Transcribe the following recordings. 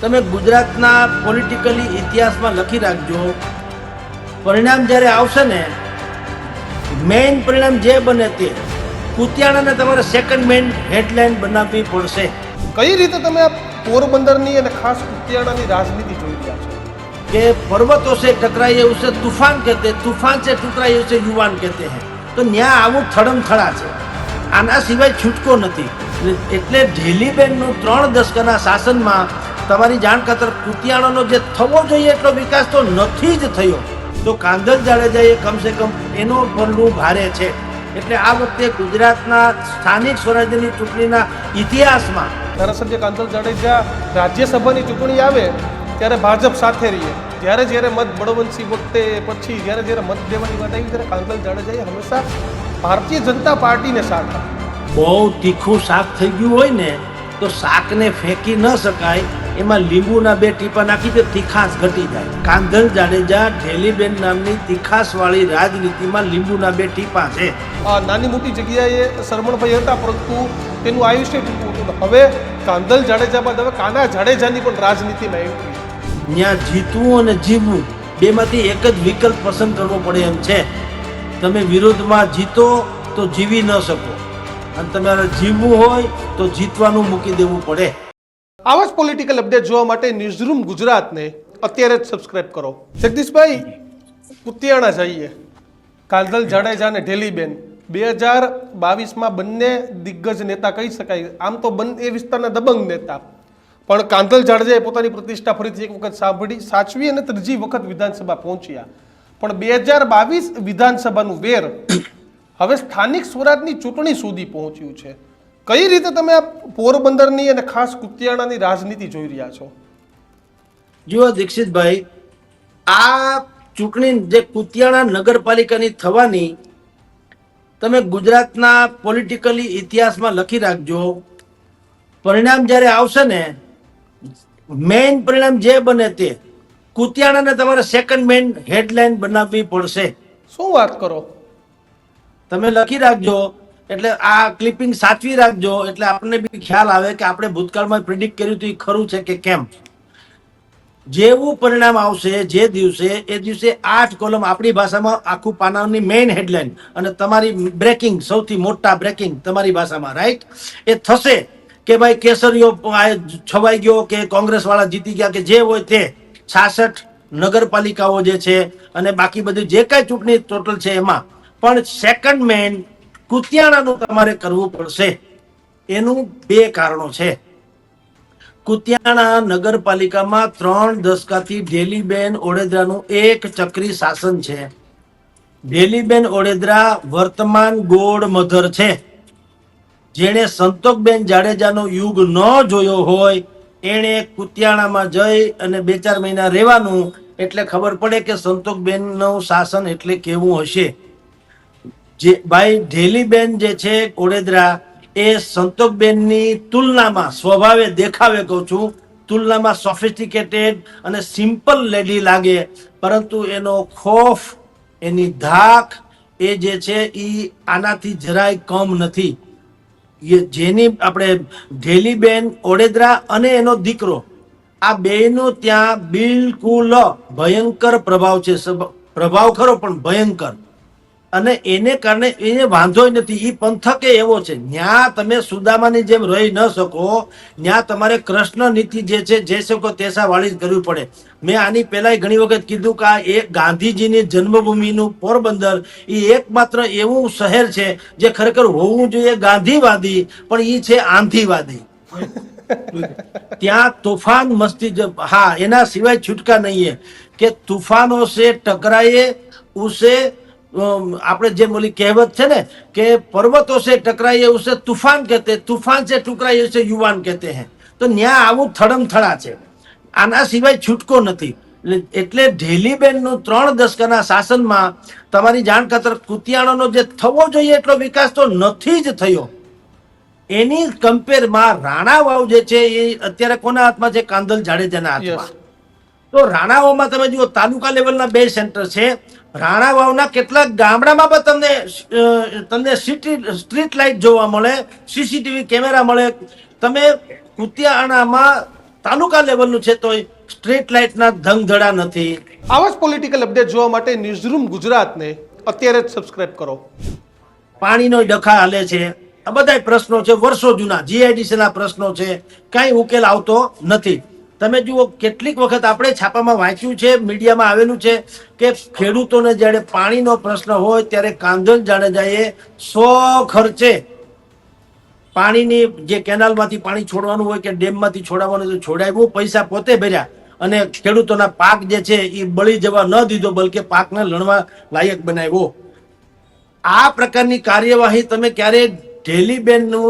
તમે ગુજરાતના પોલિટિકલી ઇતિહાસમાં લખી રાખજો. પરિણામ જ્યારે આવશે ને મેઇન પરિણામ જે બને તે કુતિયાણાને તમારે સેકન્ડ મેઇન હેડલાઇન બનાવવી પડશે. કઈ રીતે તમે પોરબંદરની અને ખાસ કુતિયાણાની રાજનીતિ જોઈ રહ્યા છો? કે પર્વતો છે સે એવું છે તુફાન કહેતે તુફાન સે ટકરાઈએ છે યુવાન કહેતે હે. તો ન્યા આવું થડમ થડા છે. આના સિવાય છૂટકો નથી. એટલે ઢીલીબેનનું ત્રણ દશકના શાસનમાં તમારી જાણ ખાતર કુતિયાણાનો જે થવો જોઈએ એટલો વિકાસ તો નથી જ થયો. તો કાંધલ જાડેજાએ કમસે કમ એનો પલ્લું ભારે છે. એટલે આ વખતે ગુજરાતના સ્થાનિક સ્વરાજ્યની ચૂંટણીના ઇતિહાસમાં ધારાસભ્ય કાંધલ જાડેજા રાજ્યસભાની ચૂંટણી આવે ત્યારે ભાજપ સાથે રહીએ. જ્યારે જ્યારે મત બળવંશી વખતે પછી જ્યારે જ્યારે મત દેવાની વાત આવી ત્યારે કાંદલ જાડેજાએ હંમેશા ભારતીય જનતા પાર્ટીને સાથ બહુ તીખું શાક થઈ ગયું હોય ને તો શાકને ફેંકી ન શકાય. એમાં લીંબુના બે ટીપા નાખી દે તીખાશ ઘટી જાય. કાંધલ જાડેજા ઢેલીબેન નામની તીખાશવાળી રાજનીતિમાં લીંબુના બે ટીપા છે. આ નાની મોટી જગ્યાએ સરમણભાઈ હતા પરંતુ તેનું આયુષ્ય ટૂંકું હતું. હવે કાંધલ જાડેજા બાદ હવે કાના જાડેજાની પણ રાજનીતિમાં એન્ટ્રી ત્યાં જીતવું અને જીવવું બેમાંથી એક જ વિકલ્પ પસંદ કરવો પડે એમ છે. તમે વિરોધમાં જીતો તો જીવી ન શકો. અને તમારે જીવવું હોય તો જીતવાનું મૂકી દેવું પડે. આવા જ પોલિટિકલ અપડેટ જોવા માટે ન્યૂઝરૂમ ગુજરાતને અત્યારે જ સબસ્ક્રાઇબ કરો. જગદીશભાઈ કુતિયાણા જઈએ. કાજલ જાડેજા અને ઢેલીબેન. બે હજાર બાવીસમાં બંને દિગ્ગજ નેતા કહી શકાય. આમ તો બંને એ વિસ્તારના દબંગ નેતા. પણ કાંધલ જાડેજાએ પોતાની પ્રતિષ્ઠા ફરીથી એક વખત સાંભળી, સાચવી અને ત્રીજી વખત વિધાનસભા પહોંચ્યા. પણ બે હજાર બાવીસ વિધાનસભાનું વેર હવે સ્થાનિક સ્વરાજની ચૂંટણી સુધી પહોંચ્યું છે. કઈ રીતે તમે આ પોરબંદરની અને ખાસ કુતિયાણાની રાજનીતિ જોઈ રહ્યા છો? જુઓ દીક્ષિતભાઈ આ ચૂંટણી જે કુતિયાણા નગરપાલિકાની થવાની તમે ગુજરાતના પોલિટિકલી ઇતિહાસમાં લખી રાખજો પરિણામ જ્યારે આવશે ને મેઇન પરિણામ જે બને તે કુતિયાણાને તમારે સેકન્ડ મેઇન હેડલાઇન બનાવવી પડશે. શું વાત કરો? તમે લખી રાખજો એટલે આ ક્લિપિંગ સાચવી રાખજો. એટલે આપણને બી ખ્યાલ આવે કે આપણે ભૂતકાળમાં પ્રિડિક્ટ કર્યું હતું એ ખરું છે કે કેમ. જેવું પરિણામ આવશે જે દિવસે, એ દિવસે આઠ કોલમ આપણી ભાષામાં આખું પાનાની મેઇન હેડલાઇન અને તમારી બ્રેકિંગ સૌથી મોટા બ્રેકિંગ તમારી ભાષામાં રાઈટ એ થશે કે ભાઈ કેસરીઓ છવાઈ ગયો કે કોંગ્રેસ વાળા જીતી ગયા કે જે હોય તે. છાસઠ નગરપાલિકાઓ જે છે અને બાકી બધી જે કાંઈ ચૂંટણી ટોટલ છે એમાં. પણ સેકન્ડ મેન કુતિયાણાનું તમારે કરવું પડશે. એનું બે કારણો છે. કુતિયાણા નગરપાલિકામાં ત્રણ દશકાથી ઢેલીબેન ઓડેદરાનું એક ચક્રી શાસન છે. ઢેલીબેન ઓડેદરા વર્તમાન ગોડ મધર છે. જેણે સંતોકબેન જાડેજાનો યુગ ન જોયો હોય, એણે કુતિયાણામાં જઈ અને બે ચાર મહિના રહેવાનું, એટલે ખબર પડે કે સંતોકબેનનું શાસન એટલે કેવું હશે. જે ભાઈ ઢેલીબેન જે છે ઓડેદરા એ સંતોકબેનની તુલનામાં સ્વભાવે દેખાવે કહું છું. તુલનામાં સોફિસ્ટિકેટેડ અને સિમ્પલ લેડી લાગે. પરંતુ એનો ખોફ, એની ધાક, એ જે છે, એ આનાથી જરાય કમ નથી. જેની આપણે ઢેલીબેન ઓડેદરા અને એનો દીકરો, આ બેનો ત્યાં બિલકુલ ભયંકર પ્રભાવ છે. પ્રભાવ ખરો પણ ભયંકર. અને એને કારણે એને વાંધો નથી. એ પંથકે એવો છે. ન્યા તમે સુદામાની જેમ રહી ન શકો. ન્યા તમારે કૃષ્ણ નીતિ જે છે, જે શકો તેસા વાળી જ કરવી પડે. મેં આની પહેલા ઘણી વખત કીધું કે આ એક ગાંધીજીની જન્મભૂમિનું પોરબંદર એ એકમાત્ર એવું શહેર છે જે ખરેખર હોવું જોઈએ ગાંધીવાદી, પણ એ છે આંધીવાદી. ત્યાં તોફાન મસ્તી હા, એના સિવાય છૂટકા નહીં કે તુફાનો સે ટકરાયે, ઉસે આપણે જે ઓલી કહેવત છે ને કે પર્વતો સે ટકરાઈએ ઉસે તુફાન કહેતે તુફાન સે ટકરાઈએ ઉસે યુવાન કહેતે હે. તો ન્યા આવું થડમથડા છે. આના સિવાય છૂટકો નથી. એટલે ઢેલીબેનનું ત્રણ દશકાના શાસનમાં તમારી જાણ ખાતર કુતિયાણોનો જે થવો જોઈએ એટલો વિકાસ તો નથી જ થયો. એની કમ્પેરમાં રાણાવાવ જે છે એ અત્યારે કોના હાથમાં છે? કાંદલ જાડેજાના હાથમાં. તો રાણાઓમાં તમે જુઓ તાલુકા લેવલના બે સેન્ટર છે. રાણાવાવના કેટલાક ગામડામાં પણ તમને તમને સિટી સ્ટ્રીટ લાઇટ જોવા મળે સીસીટીવી કેમેરા મળે. તમે કુતિયાણામાં તાલુકા લેવલનું છે તોય સ્ટ્રીટ લાઇટના ધંધડા નથી. આવા જ પોલિટિકલ અપડેટ જોવા માટે ન્યૂઝરૂમ ગુજરાતને અત્યારે જ સબસ્ક્રાઇબ કરો. પાણીનો ડખા હાલે છે. આ બધા પ્રશ્નો છે. વર્ષો જૂના જીઆઈડીસીના પ્રશ્નો છે. કાંઈ ઉકેલ આવતો નથી. તમે જુઓ, કેટલીક વખત આપણે છાપામાં વાંચ્યું છે, મીડિયામાં આવેલું છે કે ખેડૂતોને જ્યારે પાણીનો પ્રશ્ન હોય ત્યારે કાંધલ જાડેજાએ સો ખર્ચે પાણીની જે કેનાલમાંથી પાણી છોડવાનું હોય કે ડેમમાંથી છોડાવવાનું હોય છોડાવ્યું, પૈસા પોતે ભર્યા. અને ખેડૂતોના પાક જે છે એ બળી જવા ન દીધો, બલકે પાકને લણવા લાયક બનાવ્યો. આ પ્રકારની કાર્યવાહી તમે ક્યારે ઢેલીબેનનું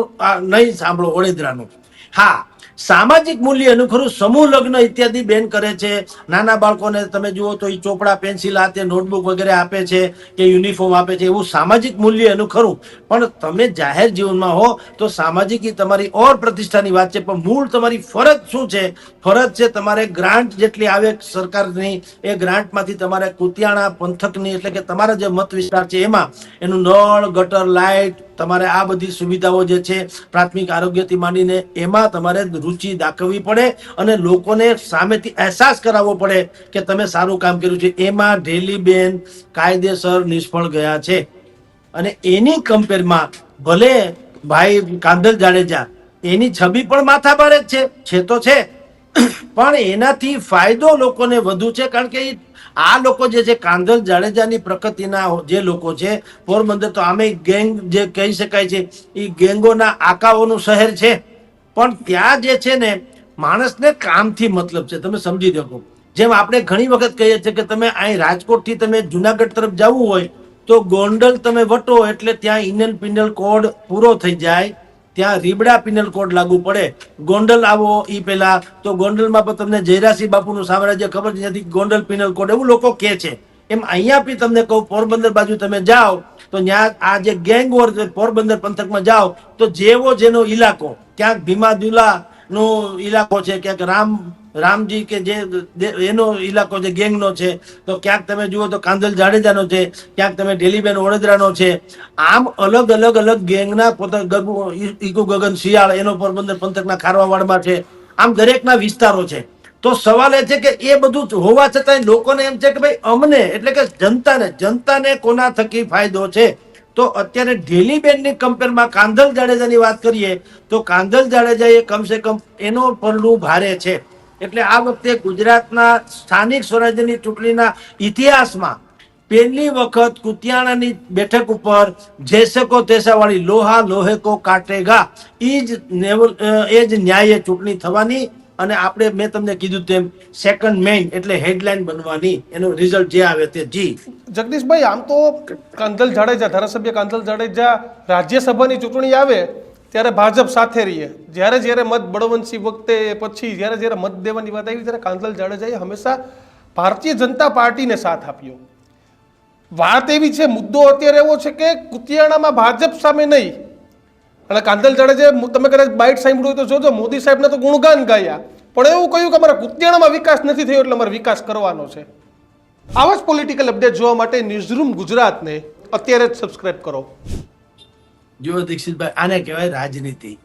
નહીં સાંભળો, વડોદરાનું. હા સામાજિક મૂલ્ય અનુખરું સમૂહ લગ્ન ઇત્યાદિ બેન કરે છે. નાના બાળકોને તમે જુઓ તો એ ચોપડા, પેન્સિલ હાથે નોટબુક વગેરે આપે છે કે યુનિફોર્મ આપે છે. એવું સામાજિક મૂલ્ય અનુખરું પણ તમે જાહેર જીવનમાં હો તો સામાજિક એ તમારી ઓર પ્રતિષ્ઠાની વાત છે. પણ મૂળ તમારી ફરજ શું છે? ફરજ છે તમારે ગ્રાન્ટ જેટલી આવે સરકારની, એ ગ્રાન્ટમાંથી તમારે કુતિયાણા પંથકની એટલે કે તમારા જે મત વિસ્તાર છે એમાં એનું નળ, ગટર લાઇટ તમારે આ બધી સુવિધાઓ જે છે પ્રાથમિક આરોગ્યથી માંડીને એમાં તમારે રુચિ દાખવવી પડે અને લોકોને સામેથી અહેસાસ કરાવવો પડે કે તમે સારું કામ કર્યું છે. એમાં ઢેલીબેન કાયદેસર નિષ્ફળ ગયા છે. અને એની કમ્પેરમાં ભલે ભાઈ કાંદલ જાડેજા, એની છબી પણ માથાભારે જ છે છે તો છે. પણ એનાથી ફાયદો લોકોને વધુ છે, કારણ કે ઈ આ લોકો જે છે, કાંધલ જાડેજાની પ્રકૃતિના જે લોકો છે, પોરબંદર તો આમે ગેંગ જે કહી શકાય છે એ ગેંગોના આકાઓનું શહેર છે. પણ ત્યાં જે છે ને, માણસને કામથી મતલબ છે. તમે સમજી શકો. જેમ આપણે ઘણી વખત કહીએ છીએ કે તમે અહીં રાજકોટથી તમે જુનાગઢ તરફ જવું હોય, તો ગોંડલ તમે વટો એટલે ત્યાં ઇનલ પિનલ કોડ પૂરો થઈ જાય. ત્યાં રીબડા પિનલ કોડ લાગુ પડે. ગોંડલ આવો એ પેલા. તો ગોંડલમાં પણ તમને જયરાસિંહ બાપુનું સામ્રાજ્ય ખબર જ નથી ગોંડલ પિનલ કોડ, એવું લોકો કહે છે. એમ અહીંયા બી તમને કહું, પોરબંદર બાજુ તમે જાઓ, તો ત્યાં આ જે ગેંગ વોર પોરબંદર પંથકમાં જાઓ, તો જેવો જેનો ઇલાકો ક્યાંક ભીમાદુલા નો ઇલાકો છે, ક્યાંક રામ રામજી કે જે એનો ઇલાકો છે ગેંગનો છે, તો ક્યાંક તમે જુઓ તો કાંદલ જાડેજાનો છે, ક્યાંક તમે ઢેલીબેન વડોદરાનો છે. આમ અલગ અલગ અલગ ગેંગના પોતા ઈકુ ગગન શિયાળ, એનો પોરબંદર પંથકના ખારવાવાડમાં છે. આમ દરેકના વિસ્તારો છે. તો સવાલ એ છે કે એ બધું હોવા છતાંય લોકોને એમ છે કે ભાઈ અમને, એટલે કે જનતાને જનતાને કોના થકી ફાયદો છે? તો અત્યારે ઢેલીબેનની કમ્પેરમાં કાંધલ જાડેજાની વાત કરીએ, તો કાંધલ જાડેજાએ કમસે કમ એનો પરલું ભારે છે. એટલે આ વખતે ગુજરાતના સ્થાનિક સ્વરાજ્યની ચૂંટણીના ઇતિહાસમાં પહેલી વખત કુતિયાણાની બેઠક ઉપર જેસકો તેસાવાળી લોહા લોહેકો કાટેગા એ જ એ જ ન્યાયે ચૂંટણી થવાની અને આપણે મેં તમને કીધું તેમ સેકન્ડ મેઇન એટલે હેડલાઇન બનવાની, એનું રિઝલ્ટ જે આવે તે જી. જગદીશભાઈ, આમ તો કાંધલ જાડેજા, ધારાસભ્ય કાંધલ જાડેજા રાજ્યસભાની ચૂંટણી આવે ત્યારે ભાજપ સાથે રહીએ. જ્યારે જ્યારે મત બળવંશી વખતે પછી, જ્યારે જ્યારે મત દેવાની વાત આવી, ત્યારે કાંધલ જાડેજાએ હંમેશા ભારતીય જનતા પાર્ટીને સાથ આપ્યો. વાત એવી છે, મુદ્દો અત્યારે એવો છે કે કુતિયાણામાં ભાજપ સામે નહીં. અને કાંધલ જાડેજાએ તમે કદાચ બાઇટ સાંભળ્યું હોય તો જોજો, મોદી સાહેબને તો ગુણગાન ગાયા. પણ એવું કહ્યું કે અમારા કુતિયાણામાં વિકાસ નથી થયો એટલે અમારે વિકાસ કરવાનો છે. આવા જ પોલિટિકલ અપડેટ જોવા માટે ન્યૂઝરૂમ ગુજરાતને અત્યારે જ સબસ્ક્રાઈબ કરો. જો દીક્ષિતભાઈ, આને કહેવાય રાજનીતિ.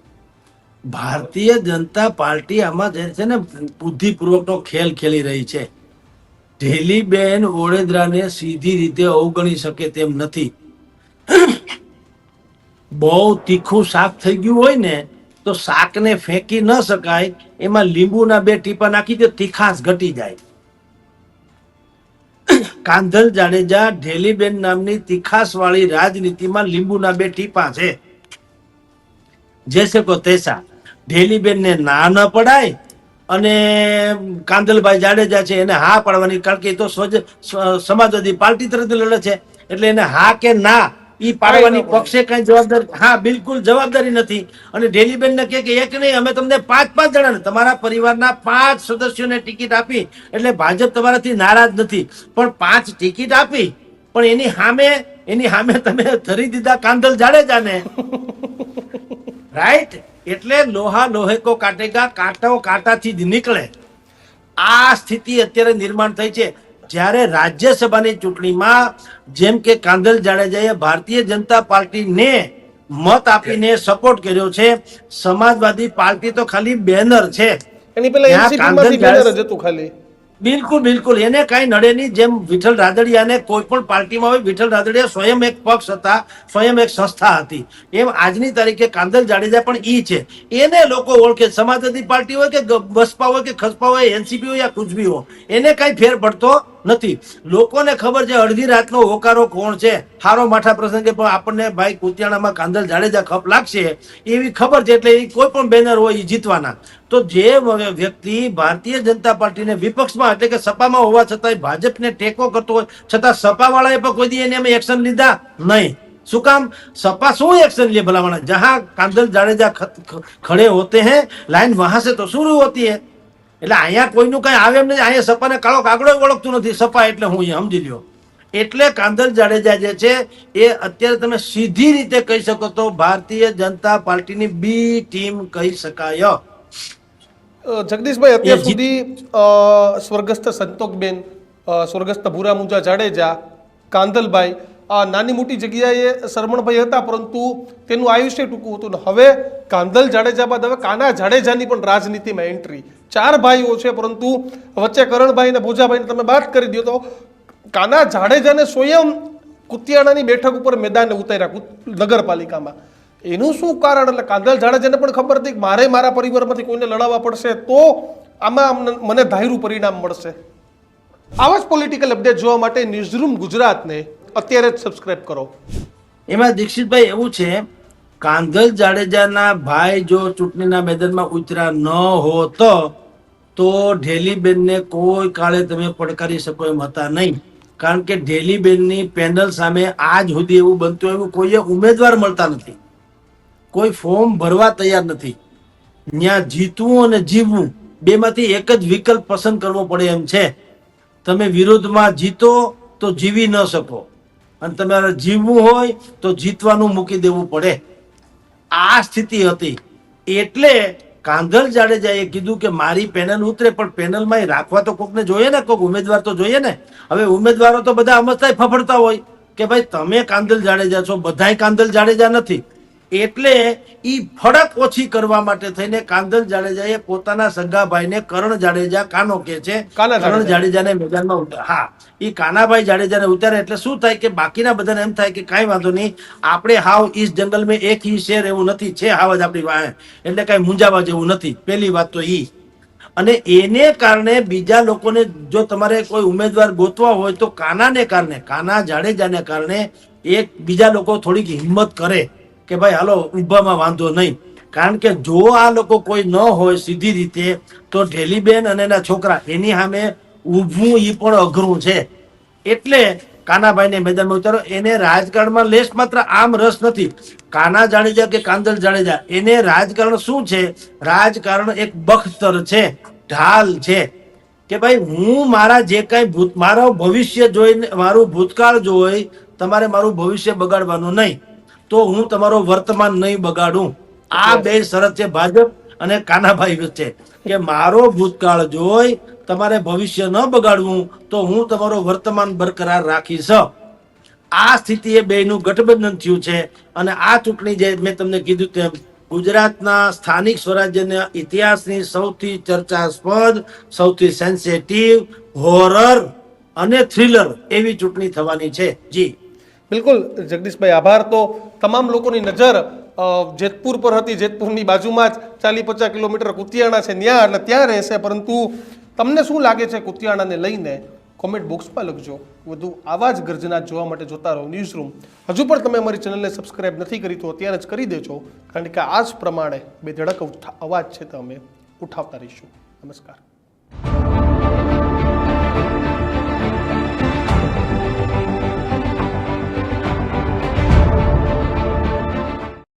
ભારતીય જનતા પાર્ટી આમાં જે છે ને બુદ્ધિપૂર્વકનો ખેલ ખેલી રહી છે. ઢેલીબેન ઓળેદરાને સીધી રીતે અવગણી શકે તેમ નથી. બહુ તીખું શાક થઈ ગયું હોય ને, તો શાકને ફેંકી ન શકાય, એમાં લીંબુના બે ટીપા નાખી દે, તીખાશ ઘટી જાય. કાંધલ જાડેજા ઢેલીબેન નામની તીખાસ વાળી રાજનીતિમાં લીંબુના બે ટીપા છે. જેસે કો તેસા ઢેલીબેન ને ના ન પડાય અને કાંદલભાઈ જાડેજા છે એને હા પાડવાની કારણ કે તો સમાજવાદી પાર્ટી તરફથી લડે છે. એટલે એને હા કે ના ઈ પાડવાની પક્ષે કઈ જવાબદારી હા બિલકુલ જવાબદારી નથી. અને ઢેલીબેન ને કે એક નહીં અમે તમને પાંચ પાંચ જણાને તમારા પરિવારના પાંચ સદસ્યોને ટિકિટ આપી એટલે ભાજપ તમારાથી નારાજ નથી. પણ પાંચ ટિકિટ આપી પણ એની સામે એની સામે તમે ધરી દીધા કાંધલ જાડેજાને. રાઈટ એટલે લોહા લોહેકો કાટેગા કાંટો કાંટાથી જ નીકળે. આ સ્થિતિ અત્યારે નિર્માણ થઈ છે. જ્યારે રાજ્યસભાની ચૂંટણીમાં જેમ કે કાંદલ જાડેજાએ ભારતીય જનતા પાર્ટીને મત આપીને સપોર્ટ કર્યો છે સમાજવાદી પાર્ટી તો ખાલી બેનર છે. એની પેલા ત્યાં એનસીપી કાંધલમાંથી બેનર જ હતું ખાલી. બિલકુલ બિલકુલ. એને કાંઈ નડે નહીં જેમ વિઠ્ઠલ રાદડિયાને કોઈ પણ પાર્ટીમાં હોય વિઠ્ઠલ રાદડિયા સ્વયં એક પક્ષ હતા સ્વયં એક સંસ્થા હતી. એમ આજની તારીખે કાંદલ જાડેજા પણ ઈ છે. એને લોકો ઓળખે સમાજવાદી પાર્ટી હોય કે બસપા હોય કે ખસપા હોય એનસીપી હોય યા કુછ બી હોય એને કાંઈ ફેર પડતો નથી લોકોને ખબર છે અડધી રાતનો હોકારો કોણ છે હારો માઠા પ્રસંગે પણ આપણને ભાઈ કુતિયાણામાં કાંદલ જાડેજા ખપ લાગશે એવી ખબર છે એટલે એ કોઈ પણ બેનર હોય એ જીતવાના તો જે વ- વ્યક્તિ ભારતીય જનતા પાર્ટીને વિપક્ષમાં એટલે કે સપામાં હોવા છતાંય ભાજપને ટેકો કરતો હોય છતાં સપાવાળાએ પણ કોઈ દી એને અમે એક્શન લીધા નહીં શું કામ सपा શું एक्शन लिए भलावना जहां कांदल जाडेजा ख- ख- खड़े होते हैं लाइन वहां से तो शुरू होती है એટલે અહીંયા કોઈનું કઈ આવે એમ નથી. અહીંયા સપાને કાળો કાગડો ઓળખતું નથી. સપા એટલે હું અહીંયા સમજી લ્યો. એટલે કાંદલ જાડેજા જે છે એ અત્યારે તમે સીધી રીતે કહી શકો તો ભારતીય જનતા પાર્ટીની બી ટીમ કહી શકાય. જગદીશભાઈ અત્યાર સુધી સ્વર્ગસ્થ સંતોકબેન સ્વર્ગસ્થ ભૂરા મુંજા જાડેજા કાંદલભાઈ આ નાની મોટી જગ્યાએ શરમણભાઈ હતા પરંતુ તેનું આયુષ્ય ટૂંકું હતું. હવે કાંદલ જાડેજા બાદ હવે કાના જાડેજાની પણ રાજનીતિમાં એન્ટ્રી ચાર ભાઈઓ છે, પરંતુ વચ્ચે કરણભાઈ અને ભોજાભાઈને તમે વાત કરી દો તો કાના જાડેજાને સ્વયં કુતિયાણાની બેઠક ઉપર મેદાને ઉતાર્યા નગરપાલિકામાં. એનું શું કારણ? એટલે કાંદલ જાડેજાને પણ ખબર હતી કે મારે મારા પરિવારમાંથી કોઈને લડાવવા પડશે, તો આમાં મને ધાયરું પરિણામ મળશે. આવા જ પોલિટિકલ અપડેટ જોવા માટે ન્યૂઝરૂમ ગુજરાતને અત્યારે જ સબસ્ક્રાઇબ કરો. એમાં દીક્ષિતભાઈ એવું છે, કાંધલ જાડેજાના ભાઈ જો ચૂંટણીના મેદાનમાં ઉતર્યા ન હોત તો ઢેલીબેનને કોઈ કાળે તમે પડકારી શકો એમ હતા નહીં. કારણ કે ઢેલીબેનની પેનલ સામે આજ સુધી એવું બનતું એવું કોઈએ ઉમેદવાર મળતા નથી. કોઈ ફોર્મ ભરવા તૈયાર નથી. ત્યાં જીતવું અને જીવવું બેમાંથી એક જ વિકલ્પ પસંદ કરવો પડે એમ છે. તમે વિરોધમાં જીતો તો જીવી ન શકો. અને તમારે જીવવું હોય તો જીતવાનું મૂકી દેવું પડે. આ સ્થિતિ હતી. એટલે કાંધલ જાડેજાએ કીધું કે મારી પેનલ ઉતરે, પણ પેનલમાં રાખવા તો કોકને જોઈએ ને, કોક ઉમેદવાર તો જોઈએ ને. હવે ઉમેદવારો તો બધા અમસ્તાય ફફડતા હોય કે ભાઈ તમે કાંદલ જાડેજા છો, બધાય કાંદલ જાડેજા નથી. એટલે ઈ ફડક ઓછી કરવા માટે થઈને કાંદલ જાડેજાએ પોતાના સગા ભાઈને કરણ જાડેજા કાનો કે છે? કરણ જાડેજા. જાડેજાને મેદાનમાં ઉતાર હા ઈ કાનાભાઈ જાડેજાને ઉતારે એટલે શું થાય કે બાકીના બધાને એમ થાય કે કાંઈ વાંધો નહીં આપણે હાવ ઈસ જંગલ મેં એક હી શેર એવું નથી છે હાવ જ આપણી વાહે. એટલે કાંઈ મુંજાવા જેવું નથી. પહેલી વાત તો ઈ. અને એને કારણે બીજા લોકોને જો તમારે કોઈ ઉમેદવાર ગોતવા હોય તો કાનાને કારણે કાના જાડેજાને કારણે એક બીજા લોકો થોડીક હિંમત કરે. કે ભાઈ, હાલો ઊભામાં વાંધો નહીં. કારણ કે જો આ લોકો કોઈ ન હોય સીધી રીતે, તો ઢેલીબેન અને એના છોકરા, એની સામે ઊભવું એ પણ અઘરું છે. એટલે કાનાભાઈને મેદાનમાં ઉતારો. એને રાજકારણમાં લેશ માત્ર આમ રસ નથી. કાના જાડેજા કે કાંદલ જાડેજા એને રાજકારણ શું છે? રાજકારણ એક બખ્તર છે. ઢાલ છે. કે ભાઈ, હું મારા જે કાંઈ ભૂત, મારો ભવિષ્ય જોઈને, મારું ભૂતકાળ જોઈ, તમારે મારું ભવિષ્ય બગાડવાનું નહીં. તો હું તમારો વર્તમાન નહીં બગાડું. આ બે શરત છે ભાજપ અને કાનાભાઈ વચ્ચે. કે મારો ભૂતકાળ જોઈ તમારે ભવિષ્ય ન બગાડવું તો હું તમારો વર્તમાન બરકરાર રાખીશ. આ સ્થિતિએ બેયનું ગઠબંધન થયું છે અને આ ચૂંટણી જે મેં તમને કીધું તેમ ગુજરાતના સ્થાનિક સ્વરાજ્યના ઇતિહાસની સૌથી ચર્ચાસ્પદ સૌથી સેન્સેટિવ હોરર અને થ્રિલર એવી ચૂંટણી થવાની છે. જી. બિલકુલ, જગદીશભાઈ, આભાર. તો તમામ લોકોની નજર જેતપુર પર હતી. જેતપુરની બાજુમાં જ ચાલી પચાસ કિલોમીટર કુતિયાણા છે. ત્યાં એટલે ત્યાં રહેશે. પરંતુ તમને શું લાગે છે કુતિયાણાને લઈને? કોમેન્ટ બોક્સમાં લખજો. વધુ આવા જ ગર્જના જોવા માટે જોતા રહો ન્યૂઝ રૂમ હજુ પણ તમે અમારી ચેનલને સબસ્ક્રાઇબ નથી કરી તો અત્યારે જ કરી દેજો. કારણ કે આ જ પ્રમાણે બે ધડક અવાજ છે તો અમે ઉઠાવતા રહીશું. નમસ્કાર.